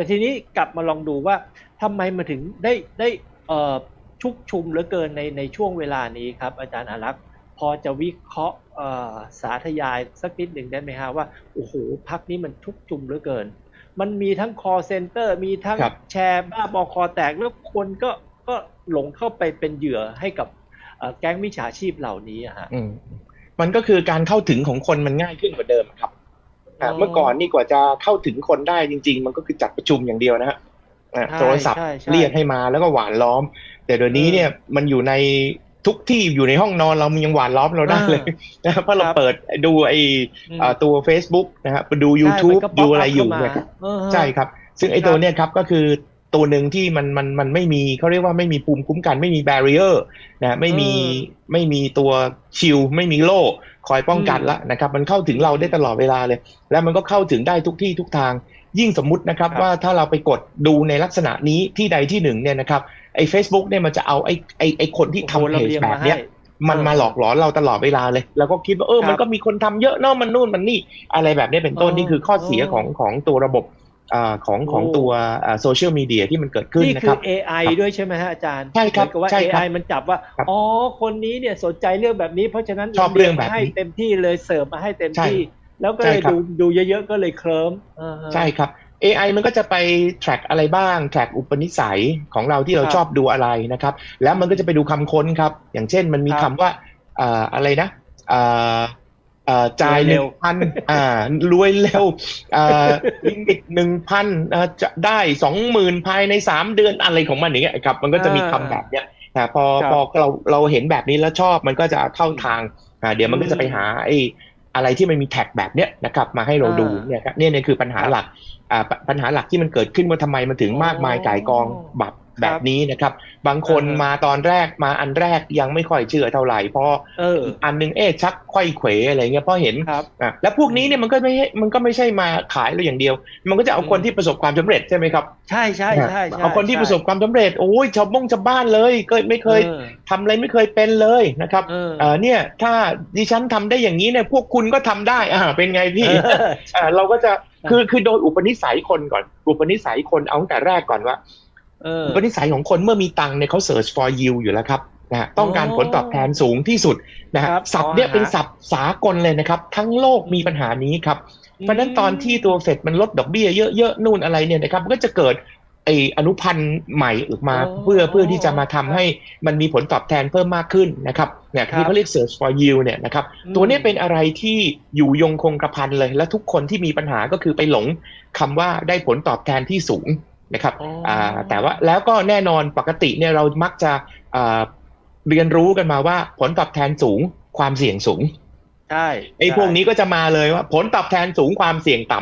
แต่ทีนี้กลับมาลองดูว่าทำไมมาถึงได้ได้เอ่อชุกชุมเหลือเกินในในช่วงเวลานี้ครับ อาจารย์อารักษ์พอจะวิเคราะห์เอ่อสาธยายสักนิดหนึ่งได้ไหมฮะว่าโอ้โหพักนี้มันชุกชุมเหลือเกิน มันมีทั้ง call center มีทั้งครับแชร์บ้าบอคอแตกแล้วคนก็ก็หลงเข้าไปเป็นเหยื่อให้กับเอ่อแก๊งมิจฉาชีพเหล่านี้อะฮะอืมมันก็คือการเข้าถึงของคนมันง่ายขึ้นกว่าเดิมครับอ่าอ๋อ เมื่อก่อนนี่กว่าจะเข้าถึงคนได้จริง ๆ มันก็คือจัดประชุมอย่างเดียวนะฮะอ่าใช่โทรศัพท์ใช่ใช่เรียกให้มาแล้วก็หวานล้อม แต่เดี๋ยวนี้เออเนี่ยมันอยู่ในทุกที่อยู่ในห้องนอนเรามันยังหวานล้อมเราได้เลยนะครับเพราะเราครับเปิดดูไออืมอ่าตัว Facebook นะฮะไปดูใช่ YouTube มันก็ดูอะไรอยู่ป๊ปเนี่ยเข้ามาเออฮะใช่ครับ ซึ่งไอ้ครับตัวเนี้ยครับก็คือ ตัวหนึ่งที่มันมันมันไม่มีเขาเรียกว่าไม่มีภูมิคุ้มกัน ไม่มี b บ r ร i เออร์นะไม่มีเออไม่มีตัวชิลไม่มีโล่คอยป้องกันอืมละนะครับมันเข้าถึงเราได้ตลอดเวลาเลย แล้วมันก็เข้าถึงได้ทุกที่ทุกทาง ยิ่งสมมุตินะครับครับว่าถ้าเราไปกดดูในลักษณะนี้ที่ใดที่หนึ่งเนี่ยนะครับไอ้ Facebook เนี่ยมันจะเอาไอ้ไอ้ไอ้คนที่โอ้ทำโหเพระจเบียงแบมาบเนี้ยให้มันเออมาหลอกหลอนเราตลอดเวลาเลย แล้วก็คิดว่าเออครับมันก็มีคนทำเยอะเนาะมันนู่นมันนี่อะไรแบบนี้เป็นต้นอ๋อนี่คือข้อเสียอ๋อของของตัวระบบอ่า ของของโอ้ตัวโซเชียลมีเดียที่มันเกิดขึ้นนี่นะคืครัอบ AI ครับด้วยใช่ไหมฮะอาจารย์ใช่ครับเหมือนกับว่าใช่ครับ AI มันจับว่าครับอ๋อ คนนี้เนี่ยสนใจเรื่องแบบนี้ เพราะฉะนั้นชอบเรื่องแบบนี้ให้เต็มที่เลยเสิร์ฟมาให้เต็มใช่ที่ แล้วก็ใช่เลยครับดูดูเยอะๆ ก็เลยเคลิ้มอ่าฮะใช่ครับ AI มันก็จะไป track อะไรบ้าง track อุปนิสัยของเราที่เราครับชอบดูอะไรนะครับ แล้วมันก็จะไปดูคำค้นครับ อย่างเช่นมันมีคคำรับว่าอ่าอะไรนะอ่าอ่า จ่ายรวยหเร็นึ่วงพันอ่ารวยเร็วอ่าลิมิตหนึ่งพันจะได้สองหมื่นภายในสามเดือนอะไรของมันอย่างเงี้ยครับ มันก็จะมีคำแบบเนี้ยอ่าพอครับพอเราเราเห็นแบบนี้แล้วชอบมันก็จะเข้าทางอ่าเดี๋ยวมันก็จะไปหาไอ้อะไรที่มันมีแท็กแบบเนี้ยนะครับมาให้เราดูอ่าเนี่ยครับเนี่ยเนี่ยคือปัญหาครับหลักอ่าปปัญหาหลักที่มันเกิดขึ้นว่าทำไมมันถึงมากมายก่ายกองแบบค แบรับบนี้นะครับ บางคนอ่าฮะมาตอนแรกมาอันแรกยังไม่ค่อยเชื่อเท่าไหร่พอเอออีกอันนึงเอ๊ะชักไขว้เขวอะไรเงี้ยเพราะเห็นครับอะแล้วพวกนี้เนี่ยมันก็ไม่ใช่มันก็ไม่ใช่มาขายเราอย่างเดียว มันก็จะเอาอืมคนที่ประสบความสำเร็จใช่ไหมครับใช่ใช่ใช่ใช่เอาคนที่ประสบความสำเร็จโอ้ยชาวบ้งชาวบ้านเลยก็ไม่เคยออทำอะไรไม่เคยเป็นเลยนะครับเออเออเนี่ยถ้าดิฉันทำได้อย่างนี้เนี่ยพวกคุณก็ทำได้อ่าเป็นไงพี่เอออ่าเราก็จะคือคือโดยอุปนิสัยคนก่อน อุปนิสัยคนเอาตั้งแต่แรกก่อนว่า เอออุปนิสัยของคนเมื่อมีตังค์เนี่ยเขา search for yield อยู่แล้วครับนะฮะต้องการผลตอบแทนสูงที่สุดนะฮะครับศัพท์เนี่ยอ๋อฮะเป็นศัพท์สากลเลยนะครับ ทั้งโลกมีปัญหานี้ครับ เพราะฉะนั้นตอนที่ตัวเฟดมันลดดอกเบี้ยเยอะๆนู่นอะไรเนี่ยนะครับมันก็จะเกิดไออนุพันธ์ใหม่ออกมาอ๋อเพื่อเพื่อที่จะมาทำให้มันมีผลตอบแทนเพิ่มมากขึ้นนะครับเนี่ยครับที่เขาเรียก search for yield เนี่ยนะครับอืมตัวเนี้ยเป็นอะไรที่อยู่ยงคงกระพันเลย และทุกคนที่มีปัญหาก็คือไปหลงคำว่าได้ผลตอบแทนที่สูง นะครับอ๋ออ่าแต่ว่าแล้วก็แน่นอนปกติเนี่ยเรามักจะอ่าเรียนรู้กันมาว่าผลตอบแทนสูงความเสี่ยงสูงใช่ไอ้พวกนี้ก็จะมาเลยว่า ผลตอบแทนสูงความเสี่ยงต่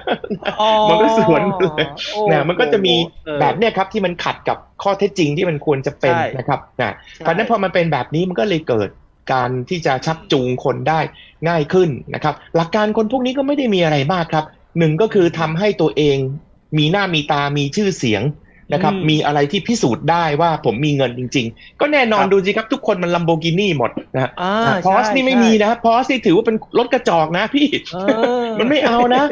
ำอ๋อมันก็สวนกันเลยโอ้นะมันก็จะมีเออแบบเนี้ยครับที่มันขัดกับข้อเท็จจริงที่มันควรจะเป็นใช่นะครับนะใช่เพราะฉะนั้นพอมันเป็นแบบนี้มันก็เลยเกิดการที่จะชักจูงคนได้ง่ายขึ้นนะครับ หลักการคนพวกนี้ก็ไม่ได้มีอะไรมากครับหนึ่งก็คือทำให้ตัวเอง มีหน้ามีตามีชื่อเสียงนะครับอืมมีอะไรที่พิสูจน์ได้ว่าผมมีเงินจริง ๆ ก็แน่นอนครับดูสิครับทุกคนมันลัมโบกินี่หมดนะฮะอ่าพอสใช่นี่ไม่ใช่มีนะพอสนี่ถือว่าเป็นรถกระจอกนะพี่เออมันไม่เอานะ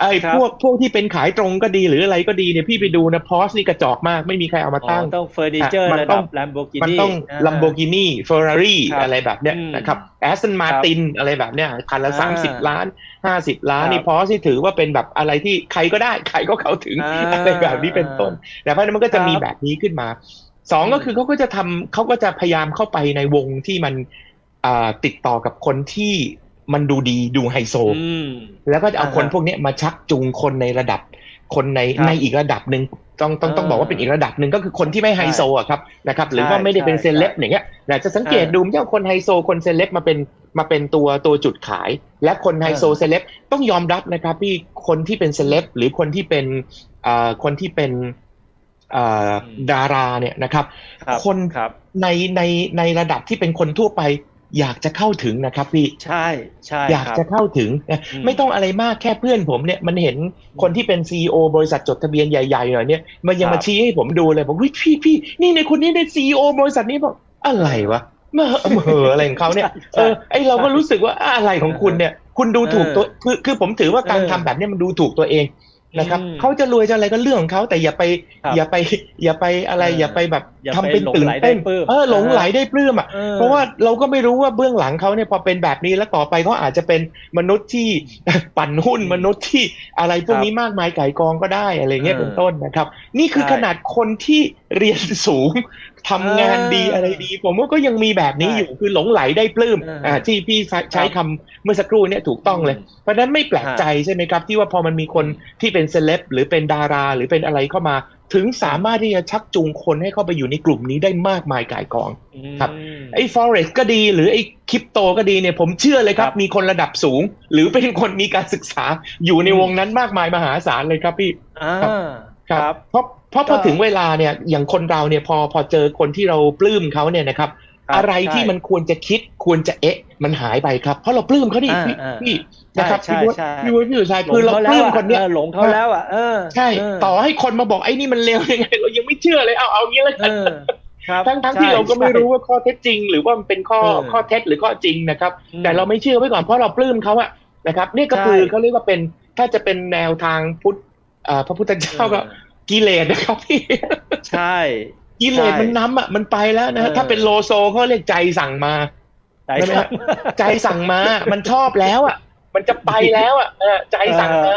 ไอ้ครับพวกพวกที่เป็นขายตรงก็ดีหรืออะไรก็ดีเนี่ยพี่ไปดูนะพอสนี่กระจอกมากไม่มีใครเอามาอ๋อตั้งต้องเฟอร์นิเจอร์มันระต้ดัองบ Lamborghini มันต้องาลัมโบกินีเฟอร์รารี่ครับอะไรแบบเนี้ยอืมนะครับแอสตันมาตินอะไรแบบเนี้ยคันละอ่าสามสิบล้านห้าสิบล้านครับนี่พอสนี่ถือว่าเป็นแบบอะไรที่ใครก็ได้ ใครก็เข้าถึงอ่าอะไรแบบนี้เป็นต้นแต่เพราะฉะนั้นมันก็จะครับมีแบบนี้ขึ้นมาสองก็คือเขาก็จะทำเขาก็จะพยายามเข้าไปในวงที่มันอ่าติดต่อกับคนที่ มันดูดีดูไฮโซอืมแล้วก็จะเอาคนอ่าฮะพวกเนี้ยมาชักจูงคนในระดับ คนในครับในอีกระดับหนึ่งต้องต้องต้องเออบอกว่าเป็นอีกระดับหนึ่งก็คือคนที่ไม่ไฮโซอะครับนะครับ หรือว่าใช่ไม่ได้เป็นใช่เซเลบอย่างเงี้ยแต่จะสังเกตเออดูไม่ใช่ว่าคนไฮโซคนเซเลบมาเป็นมาเป็นตัวตัวจุดขาย และคนไฮโซเออเซเลบต้องยอมรับนะครับพี่คนที่เป็นเซเลบหรือคนที่เป็นอ่าคนที่เป็นอ่าอืมดาราเนี่ยนะครับครับคนครับในในในระดับที่เป็นคนทั่วไป อยากจะเข้าถึงนะครับพี่ใช่ใช่อยากครับจะเข้าถึงนะอืมไม่ต้องอะไรมากแค่เพื่อนผมเนี่ยมันเห็นคนที่เป็นซีอบริษัทจดทะเบียนใหญ่ๆหน่อยเนี่ยมันยังครับมาชี้ให้ผมดูเลยบอกวิพี่พี่นี่ในคนนี้ในซีอบริษัทนี้บอกอะไรวะมาเหออะไรของเขาเนี่ยใช่เออไอเราก็รู้สึกว่าอะไรของคุณเนี่ย คุณดูถูกตัวคือคือผมถือว่าการเออทำแบบเนี้ยมันดูถูกตัวเอง นะครับอืมเขาจะรวยจะอะไรก็เรื่องของเขาแต่อย่าไปครับอย่าไป อย่าไปอะไรเอออย่าไปแบบอย่าทำไปเป็นหลงตื่นไหลได้เต้นปลื้มเออหลงอ่าไหลได้ปลื้มอะออเพราะว่าเราก็ไม่รู้ว่าเบื้องหลังเขาเนี่ยพอเป็นแบบนี้แล้วต่อไปเขาอาจจะเป็นมนุษย์ที่ปั่นหุ้นอืมมนุษย์ที่อะไรพวกนี้มากมายไก่กองก็ได้อะไรเงี้ยเออเป็นต้นนะครับ นี่คือใช่ขนาดคนที่ เรียนสูงทำงานดีเออออะไรดี ผมว่าก็ยังมีแบบนี้ใช่อยู่คือหลงไหลได้ปลื้มเอออ่อ่าที่พี่ใช้คำเมื่อสักครู่เนี่ยถูกต้องเลย เพราะฉะนั้นไม่แปลกใจใช่ไหมครับ ที่ว่าพอมันมีคนที่เป็นเซเลบหรือเป็นดารา หรือเป็นอะไรเข้ามา ถึงสามารถที่จะชักจูงคนให้เข้าไปอยู่ในกลุ่มนี้ได้มากมายก่ายกองครับอืมไอ้ forex ก็ดีหรือไอ้คริปโตก็ดีเนี่ยผมเชื่อเลยครับครับมีคนระดับสูง หรือเป็นคนมีการศึกษาอยู่ในอืมวงนั้นมากมายมหาศาลเลยครับพี่อ่าครับเพราะ เพราะพก็อถึงเวลาเนี่ยอย่างคนเราเนี่ยพอพอเจอคนที่เราปลื้มเขาเนี่ยนะครับครับอะไรที่ใช่มันควรจะคิดควรจะเอ๊ะ มันหายไปครับ เพราะเราปลื้มเขาดิอ่าพี่อ่าพี่ใช่นะครับใช่พี่วุฒิใช่พี่วุฒิพี่สุชัยหลคืองเราเขาปแล้วลื้มอะคนเนี้ยออหลงเขาแล้วอะเออใช่เออต่อให้คนมาบอกไอ้นี่มันเลวยังไง เรายังไม่เชื่อเลยเอาเอางี้เลยเออครับทั้งทั้งใช่ที่เราก็ไม่ใช่รู้ว่าข้อเท็จจริง หรือว่ามันเป็นข้อเออข้อเท็จหรือข้อจริงนะครับอืมแต่เราไม่เชื่อไว้ก่อนเพราะเราปลื้มเขาอะนะครับนี่ก็ใช่คือเขาเรียกว่าเป็นถ้าจะเป็นแนวทางพุทธอ่าพระพุทธเจ้าก็เออ กิเลสนะครับพี่ใช่กิเลสใช่มันน้ำอะมันไปแล้วนะฮะเออถ้าเป็นโลโซเขาเรียกใจสั่งมาใจใช่ไหมครัฮะบใจสั่งมา มันชอบแล้วอะมันจะไปแล้วอะเออใจสั่งมา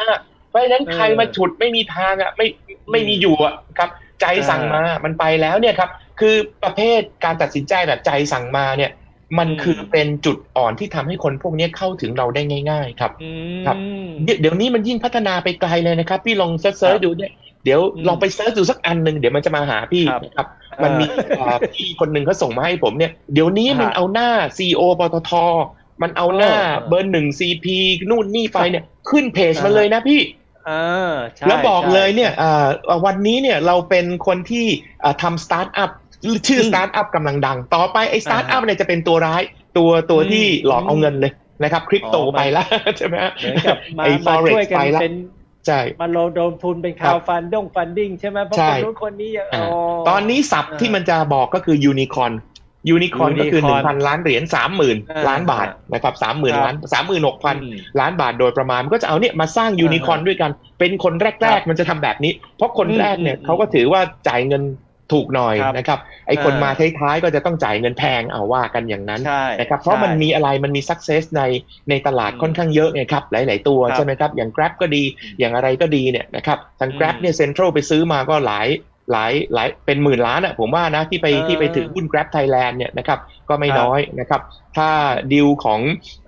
เพราะฉะนั้นเออใครมาฉุดไม่มีทางอะไม่ไม่มีอยู่อะครับ ใจสั่งมามันไปแล้วเนี่ยครับ คือประเภทการตัดสินใจแบบใจสั่งมาเนี่ย มันอืมคือเป็นจุดอ่อนที่ทำให้คนพวกนี้เข้าถึงเราได้ง่าย ๆ ครับอืครับมเดี๋ยวเดี๋ยวนี้มันยิ่งพัฒนาไปไกลเลยนะครับ พี่ลองเซิร์ชครับดูเนี่ย เดี๋ยวอืมลองไปเซิร์ชดูสักอันหนึ่งเดี๋ยวมันจะมาหาพี่ครับนะครับมันมีเอ่อพี่คนหนึ่งเขาส่งมาให้ผมเนี่ย เดี๋ยวนี้มันฮะเอาหน้าซีโอปตทมันเอาหน้าเออเบอร์หนึ่งซีพีนู่นนี่ไปครับเนี่ยขึ้นเพจอ่ามันเลยนะพี่อ่าใช่แล้วบอกใช่เลยเนี่ยอ่าวันนี้เนี่ยเราเป็นคนที่อ่าทำสตาร์ทอัพชื่ออืมสตาร์ทอัพกำลังดัง ต่อไปไอ้สตาร์ทอัพอ่าฮะเนี่ยจะเป็นตัวร้ายตัวตัวอืมที่หลอกเอาเงินเลยนะครับคริปโตอ๋อมันไปแล้วใช่ไหมฮะเหมือนกับมาไอ้มา forex ช่วยกันไปแล้วเป็น ใช่มาลงโดนทุนเป็นคาวฟันดงฟันดิ้งใช่ไหมเพราะใช่คนนู้นคนนี้อย่างอ่าอ๋อตอนนี้ศัพท์อ่าที่มันจะบอกก็คือยูนิคอนยูนิคอนก็คือหนึ่ง unicorn พันล้านเหรียญสามหมื่นอ่าล้านบาทนะครับสามหมื่นครับล้านสามหมื่นหกพันอืมล้านบาทโดยประมาณมันก็จะเอาเนี่ยมาสร้างยูนิคอนอ่าด้วยกัน เป็นคนแรคกรับๆมันจะทำแบบนี้ เพราะคนแรกเนี่ยอืมเขาก็ถือว่าจ่ายเงิน ถูกหน่อยครับนะครับ ไอ้คนอ่ามมาท้ายๆก็จะต้องจ่ายเงินแพงเอาว่ากันอย่างนั้นใช่นะครับ เพราะมันมีอะไรมันมี success ในในตลาดอืมค่อนข้างเยอะไงครับ หลาย ๆ ตัวครับใช่ไหมครับ อย่าง Grab ก็ดีอืมอย่างอะไรก็ดีเนี่ยนะครับทางอืม Grab เนี่ยเซ็นทรัลไปซื้อมาก็หลายหลายหลายเป็นหมื่นล้านอะผมว่านะที่ไปเออที่ไปถือหุ้น Grab Thailand เนี่ยนะครับก็ไม่ครับน้อยนะครับ ถ้าดีลของ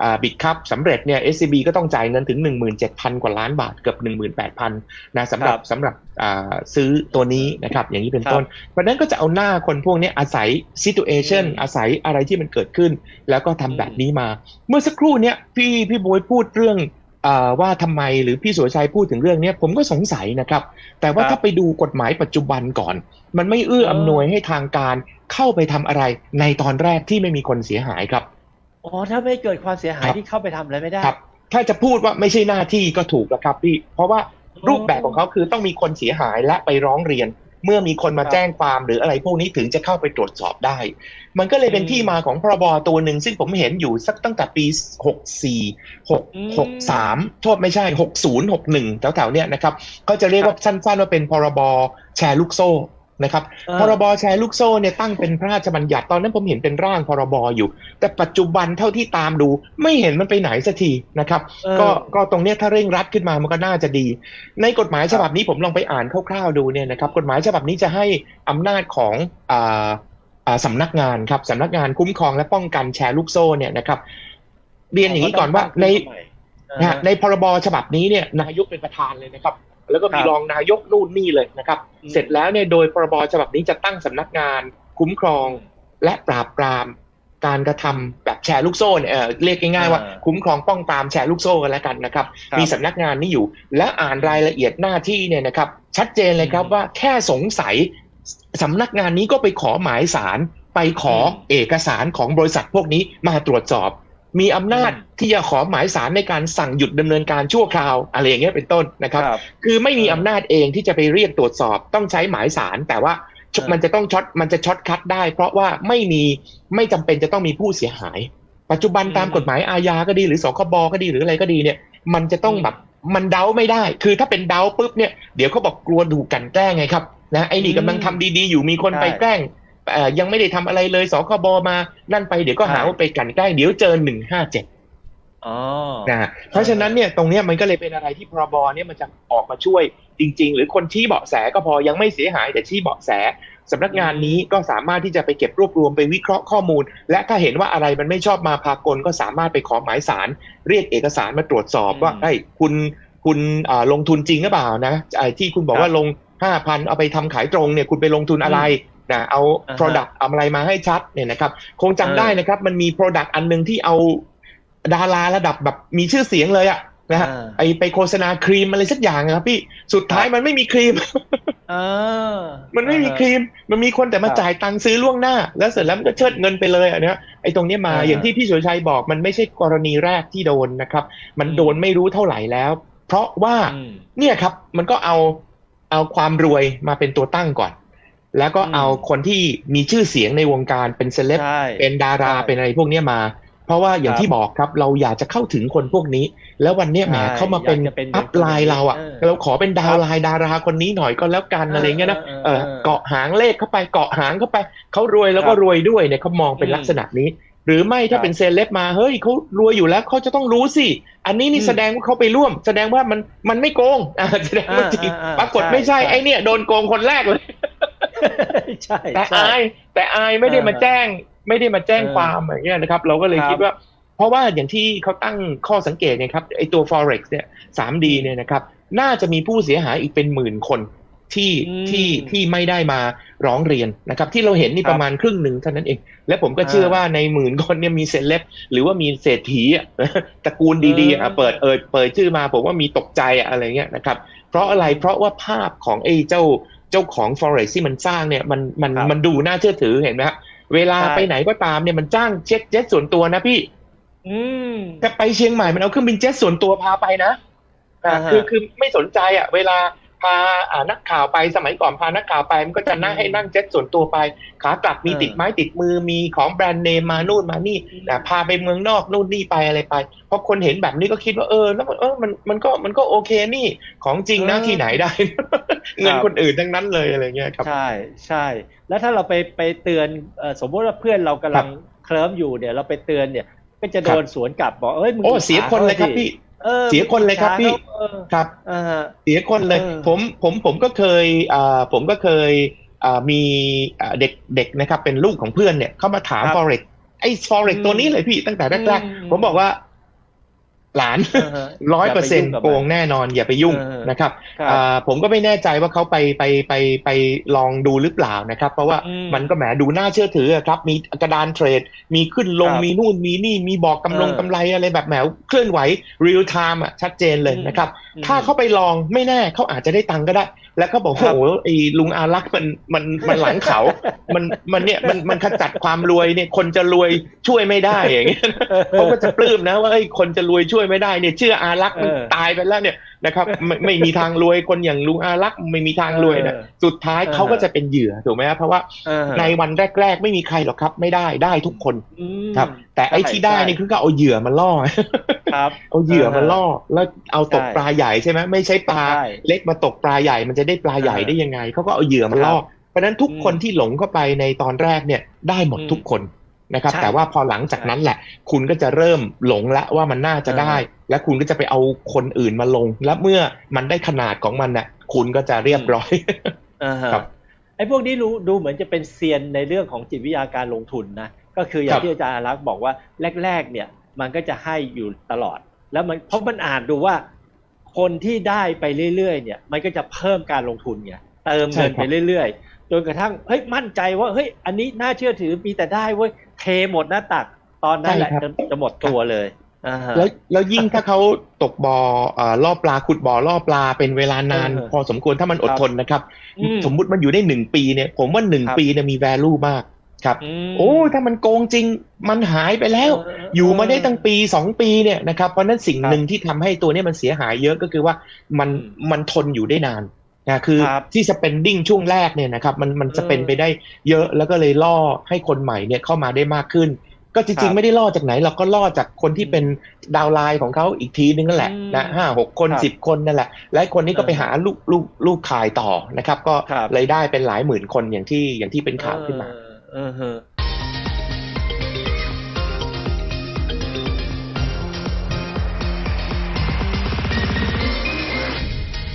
อ่าบิตคัพสำเร็จเนี่ย SCB ก็ต้องจ่ายเงินถึง 17,000 กว่าล้านบาทเกือบ 18,000นะสำหรับครับสำหรับอ่าซื้อตัวนี้นะครับ อย่างนี้เป็นครับต้น เพราะฉะนั้นก็จะเอาหน้าคนพวกนี้อาศัย situation อืมอาศัยอะไรที่มันเกิดขึ้น แล้วก็ทำอืมแบบนี้มา เมื่อสักครู่เนี้ยพี่พี่บวยพูดเรื่องอา ว่าทำไมหรือพี่สุรชัยพูดถึงเรื่องเนี้ยผมก็สงสัยนะครับ แต่ว่าครับถ้าไปดูกฎหมายปัจจุบันก่อน มันไม่เอื้อเอออำนวยให้ทางการเข้าไปทำอะไรในตอนแรกที่ไม่มีคนเสียหายครับอ๋อถ้าไม่เกิดความเสียหายครับที่เข้าไปทำอะไรไม่ได้ครับ ถ้าจะพูดว่าไม่ใช่หน้าที่ก็ถูกแล้วครับพี่เพราะว่าอ๋อรูปแบบของเขาคือต้องมีคนเสียหายและไปร้องเรียน เมื่อมีคนมาครับแจ้งความหรืออะไรพวกนี้ถึงจะเข้าไปตรวจสอบได้ มันก็เลยเป็นอืมที่มาของพรบตัวหนึ่งซึ่งผมเห็นอยู่สักตั้งแต่ปี 64อืม6 63 โทษไม่ใช่ 60 61 แถวๆเนี้ยนะครับ ก็จะเรียกว่าสั้นๆว่าเป็นพรบแชร์ลูกโซ่ นะครับเออพรบแชร์ลูกโซ่เนี่ยตั้งเป็นพระราชบัญญัติตอนนั้นผมเห็นเป็นร่างพรบอยู่ แต่ปัจจุบันเท่าที่ตามดู ไม่เห็นมันไปไหนสักทีนะครับเออก็ก็ตรงเนี้ยถ้าเร่งรัดขึ้นมามันก็น่าจะดี ในกฎหมายฉบับนี้ผมลองไปอ่านคร่าวๆดูเนี่ยนะครับกฎหมายฉบับนี้จะให้อำนาจของอ่าอ่าสำนักงานครับสำนักงานคุ้มครองและป้องกันแชร์ลูกโซ่เนี่ยนะครับ เรียนอย่างนี้ก่อนว่าในอ่านะฮะในพรบฉบับนี้เนี่ยนายกเป็นประธานเลยนะครับ แล้วก็มีครับรองนายกนู่นนี่เลยนะครับอืมเสร็จแล้วเนี่ยโดยพรบฉบับนี้จะตั้งสำนักงาน คุ้มครองและปราบปรามการกระทำแบบแชร์ลูกโซ่เนี่ยเอ่อเรียกง่ายๆว่าอ่าคุ้มครองป้องปรามแชร์ลูกโซ่กันแล้วกันนะครับครับมีสำนักงานนี้อยู่ และอ่านรายละเอียดหน้าที่เนี่ยนะครับ ชัดเจนเลยครับอืมว่าแค่สงสัยสำนักงานนี้ก็ไปขอหมายสารไปขออมเอกสารของบริษัทพวกนี้มาตรวจสอบ มีอำนาจอืมที่จะขอหมายสารในการสั่งหยุดดำเนินการชั่วคราวอะไรอย่างเงี้ยเป็นต้นนะครับครับคือไม่มีเอออำนาจเองที่จะไปเรียกตรวจสอบต้องใช้หมายสารแต่ว่าเออมันจะต้องช็อตมันจะช็อตคัดได้ เพราะว่าไม่มีไม่จำเป็นจะต้องมีผู้เสียหาย ปัจจุบันตามกฎหมายอาญาก็ดีหรือสคบก็ดีหรืออะไรก็ดีเนี่ย มันจะต้องแบบมันเดาไม่ได้ คือถ้าเป็นเดาปุ๊บเนี่ยเดี๋ยวเขาบอกกลัวถูกกลันแกล้งไงครับนะไอ้นี่กำลังทำดีๆ อยู่มีคนใช่ไปแกล้งเอ่อ ยังไม่ได้ทำอะไรเลยสคบมานั่นไปเดี๋ยวก็หาใช่ว่าไปกลันแกล้งเดี๋ยวเจอหนึ่งห้าเจ็ดอ๋อนะฮะเพราะฉะนั้นเนี่ยตรงเนี้ยมันก็เลยเป็นอะไรที่พรบเนี่ยมันจะออกมาช่วยจริง ๆ หรือคนชี้เบาะแสก็พอยังไม่เสียหายแต่ชี้เบาะแสสำนักงานนี้ก็สามารถที่จะไปเก็บรวบรวมไปวิเคราะห์ข้อมูล และถ้าเห็นว่าอะไรมันไม่ชอบมาพากลก็สามารถไปขอหมายสารเรียกเอกสารมาตรวจสอบอืมว่าไอ้ยคุณคุณอ่าลงทุนจริงหรือเปล่านะไอ้ที่คุณบอกครับว่าลงห้าพันเอาไปทำขายตรงเนี่ยคุณไปลงทุนอะไร นะเอาอ่าฮะ product เอาอะไรมาให้ชัดเนี่ยนะครับ คงจำเออได้นะครับ มันมี product อันหนึงที่เอาดาราระดับแบบมีชื่อเสียงเลยอะนะฮะอ่าไอไปโฆษณาครีมอะไรสักอย่างอะครับพี่สุดท้ายมันไม่มีครีมอ่ามันไม่มีครีม มันมีคนแต่มาครับจ่ายตังค์ซื้อล่วงหน้า แล้วเสร็จแล้วมันก็เชิดเงินไปเลยอันเนี้ยไอ้ตรงเนี้ยมาอ่าอย่างที่พี่สุรชัยบอกมันไม่ใช่กรณีแรกที่โดนนะครับ มันโดนไม่รู้เท่าไหร่แล้ว เพราะว่าอืมเนี่ยครับมันก็เอาเอาความรวยมาเป็นตัวตั้งก่อน แล้วก็อืมเอาคนที่มีชื่อเสียงในวงการเป็นเซเลบใช่เป็นดาราใช่เป็นอะไรพวกเนี้ยมา เพราะว่าอย่างครับที่บอกครับเราอยากจะเข้าถึงคนพวกนี้ แล้ววันเนี้ยแหมใช่เข้ามาเป็นอยากจะเป็นอัพไลน์เราอะเออเราขอเป็นดาวน์ไลน์ดาราคนนี้หน่อยก็แล้วกันอะไรเงี้ยนะเออเอเอออเออเกาะหางเลขเข้าไปเกาะหางเข้าไปเขารวยแล้วก็ครับรวยด้วยเนี่ยเขามองเป็นอืมลักษณะนี้หรือไม่ถ้าครับเป็นเซเลบมาเฮ้ยเขารวยอยู่แล้วเขาจะต้องรู้สิ อันนี้นี่อืมแสดงว่าเขาไปร่วม แสดงว่ามันมันไม่โกงอ่าแสดงว่าจริงอ่าอ่าอ่าปรากฏใช่ไม่ใช่ใช่ไอเนี่ยโดนโกงคนแรกเลย ใช่แต่ใช่อายแต่อายไม่ได้มาเออแจ้ง ไม่ได้มาแจ้งเออความอย่างเงี้ยนะครับ เราก็เลยครับคิดว่า เพราะว่าอย่างที่เขาตั้งข้อสังเกตเนี่ยครับไอตัว forex เนี่ย 3D เนี่ยนะครับ น่าจะมีผู้เสียหายอีกเป็นหมื่นคนที่อืมที่ที่ไม่ได้มาร้องเรียนนะครับ ที่เราเห็นนี่ครับประมาณครึ่งหนึ่งเท่านั้นเอง และผมก็เชื่ออ่าว่าในหมื่นคนเนี่ยมีเซเลบหรือว่ามีเศรษฐีอะตระกูลดีๆอะเออเปิดเอยเปิดชื่อมาผมว่ามีตกใจอะอะไรเงี้ยนะครับ เพราะอะไรเพราะว่าภาพของไอ้เจ้า เจ้าของ forex ที่มันสร้างเนี่ยมันมันครับมันดูน่าเชื่อถือเห็นไหมฮะเวลาใช่ไปไหนก็ตามเนี่ยมันจ้างเจ็ตเจ็ตส่วนตัวนะพี่ อืมถ้าไปเชียงใหม่มันเอาเครื่องบินเจ็ตส่วนตัวพาไปนะอ่าอ่าฮะคือคือไม่สนใจอะ เวลาพาอ่านักข่าวไปสมัยก่อนพานักข่าวไปมันก็จะนั่งอืมให้นั่งเจ็ตส่วนตัวไป ขากลับมีเออติดไม้ติดมือมีของแบรนด์เนมมานู่นมานี่แต่พาไปเมืองนอกนู่นนี่ไปอะไรไปเพราะคนเห็นแบบนี้ก็คิดว่าเออแล้วมันเออมันมันก็มันก็โอเคนี่ของจริงนะเออที่ไหนได้ เงินครับคนอื่นทั้งนั้นเลยอะไรเงี้ยครับใช่ใช่ แล้วถ้าเราไปไปเตือนเอ่อสมมติว่าเพื่อนเรากำลังเคลิ้มอยู่เนี่ยเราไปเตือนเนี่ยก็จะโดนสวนกลับบอกเอ้ยมึงโอ้ดูเสียคนเลยครับขาสิพี่ออ เสียคนเลยครับพี่เออครับอ่าฮะเสียคนเลยเออผมผมผมก็เคยอ่าผมก็เคยอ่ามีอ่าเด็กเด็กนะครับ เป็นลูกของเพื่อนเนี่ยเข้ามาถามครับ forex ไอ้ forex อืมตัวนี้เลยพี่ตั้งแต่แรกอืมๆผมบอกว่า หลานอ่าฮะร้อยเปอร์เซ็นต์ย่าไปโกยุ่งกับมันแน่นอนอย่าไปยุ่งเออนะครับครับอ่าผมก็ไม่แน่ใจว่าเขาไปไปไปไปลองดูหรือเปล่านะครับ เพราะว่าอืมมันก็แหมดูน่าเชื่อถืออะครับ มีกระดานเทรด มีขึ้นลงครับมีนู่นมีนี่มีบอกกำลงเออกำไรอะไรแบบแหมเคลื่อนไหว real time อะชัดเจนเลยอืมนะครับอืมถ้าเขาไปลองไม่แน่เขาอาจจะได้ตังค์ก็ได้ แล้วเขาบอกครับโอ้โหไอ้ลุงอารักษ์มันมันมันหลังเขา มันมันเนี่ยมันมันขจัดความรวยเนี่ยคนจะรวยช่วยไม่ได้อย่างเงี้ยเขาก็จะปลื้มนะว่าเอ้ยคนจะรวยช่วยไม่ได้เนี่ยเชื่ออารักษ์มันเออตายไปแล้วเนี่ยนะครับไม่ไม่มีทางรวยคนอย่างลุงอารักษ์ไม่มีทางรวยนะเออสุดท้ายเออเขาก็จะเป็นเหยื่อถูกไหมครับเพราะว่าเออในวันแรก ๆ ไม่มีใครหรอกครับ ไม่ได้ได้ทุกคนอืมครับ แต่ไอ้ที่ได้ใช่นี่คือก็เอาเหยื่อมาล่อครับเอาเหยื่อมาล่อแล้วเอาตกใช่ปลาใหญ่ใช่ไหมไม่ใช่ปลาใช่เล็กมาตกปลาใหญ่มันจะได้ปลาใหญ่เออได้ยังไงเขาก็เอาเหยื่อมาล่อครับเพราะฉะนั้นทุกคนอืมที่หลงเข้าไปในตอนแรกเนี่ยได้หมดอืมทุกคน นะครับใช่แต่ว่าพอหลังจากนั้นแหละ คุณก็จะเริ่มหลงละว่ามันน่าจะได้ และคุณก็จะไปเอาคนอื่นมาลง และเมื่อมันได้ขนาดของมันน่ะคุณก็จะเรียบร้อยอ่าฮะครับไอ้พวกนี้รู้ดูเหมือนจะเป็นเซียนในเรื่องของจิตวิทยาการลงทุนนะก็คืออย่าครังบที่อาจารย์อารักษ์บอกว่าแรก ๆ เนี่ย มันก็จะให้อยู่ตลอด แล้วมันเพราะมันอ่านดูว่า คนที่ได้ไปเรื่อยๆเนี่ย มันก็จะเพิ่มการลงทุนไงเติมเงินไปเรื่อยๆ จนกระทั่งเฮ้ยมั่นใจว่าเฮ้ยอันนี้น่าเชื่อถือมีแต่ได้เว้ยเทหมดหน้าตักตอนนั้นแหละจะจะหมดตัวเลยอ่าฮะแล้วแล้วยิ่งถ้าเขาตกบ่อเอ่อล่อปลาขุดบ่อล่อปลาเป็นเวลานานเออพอสมควรถ้ามันอดทนนะครับอืมสมมุติมันอยู่ได้หนึ่งปีเนี่ย ผมว่าหนึ่งครับปีเนี่ยมี value มากครับมโอ้ถ้ามันโกงจริงมันหายไปแล้วเอออยู่มาได้ตั้งปีสองปีเนี่ยนะครับเพราะฉะนั้นสิ่งครับหนึ่งที่ทำให้ตัวเนี้มันเสียหายเยอะก็คือว่ามันอืมมันทนอยู่ได้นาน นะคือครับที่ spending ช่วงแรกเนี่ยนะครับมันมันจะเออเป็นไปได้เยอะแล้วก็เลยล่อให้คนใหม่เนี่ยเข้ามาได้มากขึ้น ก็จครัริงบๆไม่ได้ล่อจากไหน เราก็ล่อจากคนที่เป็นดาวน์ไลน์ของเขาอีกทีนึงนั่นแหละอืมนะห้าหกคนครับสิบคนนั่นแหละ และคนนี้ก็ไปเออหาลูกลูกลูกขายต่อนะครับ ก็ครับเลยได้เป็นหลายหมื่นคนอย่างที่อย่างที่เป็นข่าวขึ้นมาเออเออ